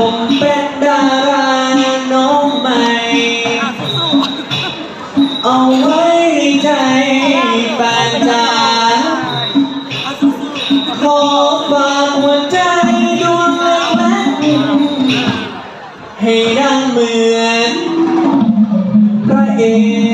ผมเป็นดาราน้องใหม่ เอาไว้ใจแฟนจ๋าขอฝากหัวใจดวงแรกให้ดังเหมือนพระเอก